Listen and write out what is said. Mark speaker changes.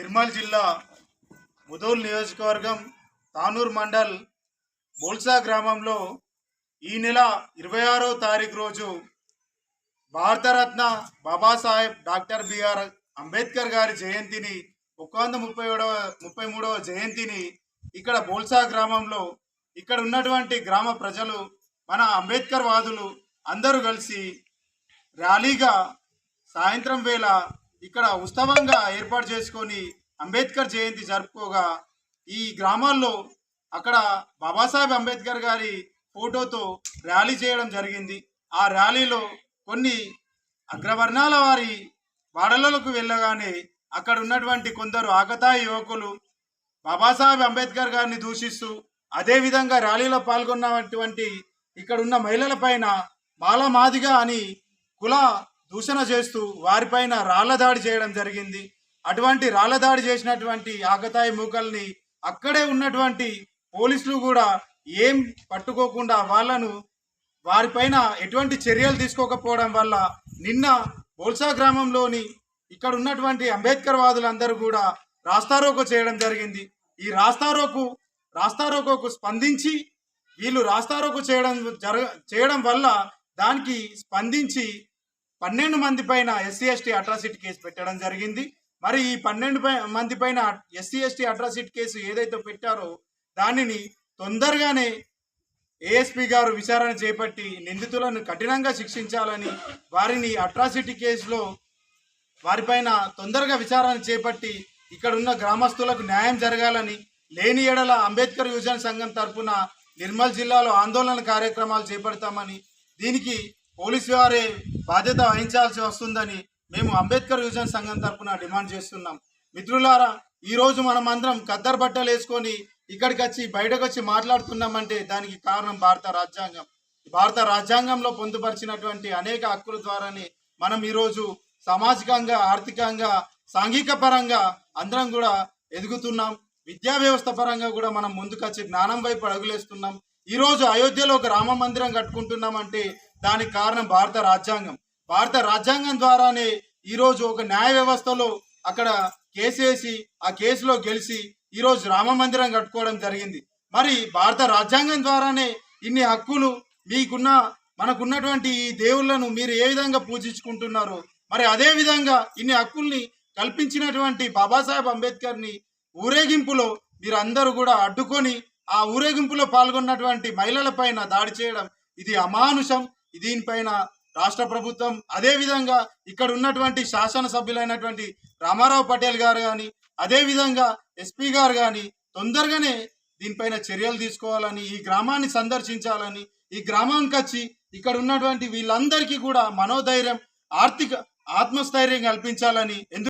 Speaker 1: నిర్మల్ జిల్లా ముదోల్ నియోజకవర్గం తానూర్ మండల్ బోల్సా గ్రామంలో ఈ నెల ఇరవై ఆరో తారీఖు రోజు Bharat Ratna Babasaheb doctor B R Ambedkar గారి జయంతిని ఒక వంద ముప్పై ఏడవ ముప్పై మూడవ జయంతిని ఇక్కడ బోల్సా గ్రామంలో ఇక్కడ ఉన్నటువంటి గ్రామ ప్రజలు మన అంబేద్కర్ వాదులు అందరూ కలిసి ర్యాలీగా సాయంత్రం వేళ ఇక్కడ ఉత్సవంగా ఏర్పాటు చేసుకొని అంబేద్కర్ జయంతి జరుపుకోగా ఈ గ్రామాల్లో అక్కడ బాబాసాహెబ్ అంబేద్కర్ గారి ఫోటోతో ర్యాలీ చేయడం జరిగింది. ఆ ర్యాలీలో కొన్ని అగ్రవర్ణాల వారి వాడలలకు వెళ్ళగానే అక్కడ ఉన్నటువంటి కొందరు ఆకతాయి యువకులు బాబాసాహెబ్ అంబేద్కర్ గారిని దూషిస్తూ అదేవిధంగా ర్యాలీలో పాల్గొన్నటువంటి ఇక్కడ ఉన్న మహిళల పైన మాలమాదిగా అని కుల దూషణ చేస్తూ వారిపైన రాళ్ళ దాడి చేయడం జరిగింది. అటువంటి రాళ్ళ దాడి చేసినటువంటి ఆకతాయి మూకల్ని అక్కడే ఉన్నటువంటి పోలీసులు కూడా ఏం పట్టుకోకుండా వాళ్ళను వారిపైన ఎటువంటి చర్యలు తీసుకోకపోవడం వల్ల నిన్న బోల్సా గ్రామంలోని ఇక్కడ ఉన్నటువంటి అంబేద్కర్ వాదులందరూ కూడా రాస్తారోకో చేయడం జరిగింది. ఈ రాస్తారోకు రాస్తారోకోకు స్పందించి వీళ్ళు రాస్తారోకు చేయడం జరగ చేయడం వల్ల దానికి స్పందించి పన్నెండు మంది పైన ఎస్సీ ఎస్టీ అట్రాసిటీ కేసు పెట్టడం జరిగింది. మరి ఈ పన్నెండు మంది పైన ఎస్సీ ఎస్టీ అట్రాసిటీ కేసు ఏదైతే పెట్టారో దానిని తొందరగానే ఏఎస్పీ గారు విచారణ చేపట్టి నిందితులను కఠినంగా శిక్షించాలని వారిని అట్రాసిటీ కేసులో వారిపైన తొందరగా విచారణ చేపట్టి ఇక్కడున్న గ్రామస్తులకు న్యాయం జరగాలని లేని ఎడల అంబేద్కర్ యువజన సంఘం తరపున నిర్మల్ జిల్లాలో ఆందోళన కార్యక్రమాలు చేపడతామని దీనికి పోలీసు వారే బాధ్యత వహించాల్సి వస్తుందని మేము అంబేద్కర్ యువజన సంఘం తరఫున డిమాండ్ చేస్తున్నాం. మిత్రులారా ఈరోజు మనం అందరం కద్దరు బట్టలు వేసుకొని ఇక్కడికి వచ్చి బయటకు వచ్చి మాట్లాడుతున్నామంటే దానికి కారణం భారత రాజ్యాంగం. భారత రాజ్యాంగంలో పొందుపరిచినటువంటి అనేక హక్కుల ద్వారానే మనం ఈరోజు సామాజికంగా ఆర్థికంగా సాంఘిక పరంగా అందరం కూడా ఎదుగుతున్నాం. విద్యా వ్యవస్థ పరంగా కూడా మనం ముందుకొచ్చి జ్ఞానం వైపు అడుగులేస్తున్నాం. ఈరోజు అయోధ్యలో ఒక రామ మందిరం కట్టుకుంటున్నామంటే దానికి కారణం భారత రాజ్యాంగం. భారత రాజ్యాంగం ద్వారానే ఈరోజు ఒక న్యాయ వ్యవస్థలో అక్కడ కేసు వేసి ఆ కేసులో గెలిచి ఈరోజు రామ మందిరం కట్టుకోవడం జరిగింది. మరి భారత రాజ్యాంగం ద్వారానే ఇన్ని హక్కులు మీకున్న మనకున్నటువంటి ఈ దేవుళ్ళను మీరు ఏ విధంగా పూజించుకుంటున్నారో మరి అదే విధంగా ఇన్ని హక్కుల్ని కల్పించినటువంటి బాబాసాహెబ్ అంబేద్కర్ని ఊరేగింపులో ఊరేగింపులో మీరందరూ కూడా అడ్డుకొని ఆ ఊరేగింపులో పాల్గొన్నటువంటి మహిళల పైన దాడి చేయడం ఇది అమానుషం. దీనిపైన రాష్ట్ర ప్రభుత్వం అదే విధంగా ఇక్కడ ఉన్నటువంటి శాసనసభ్యులైనటువంటి రామారావు పటేల్ గారు కానీ అదే విధంగా ఎస్పీ గారు కానీ తొందరగానే దీనిపైన చర్యలు తీసుకోవాలని ఈ గ్రామాన్ని సందర్శించాలని ఈ గ్రామానికి వచ్చి ఇక్కడ ఉన్నటువంటి వీళ్ళందరికీ కూడా మనోధైర్యం ఆర్థిక ఆత్మస్థైర్యం కల్పించాలని ఎందుకు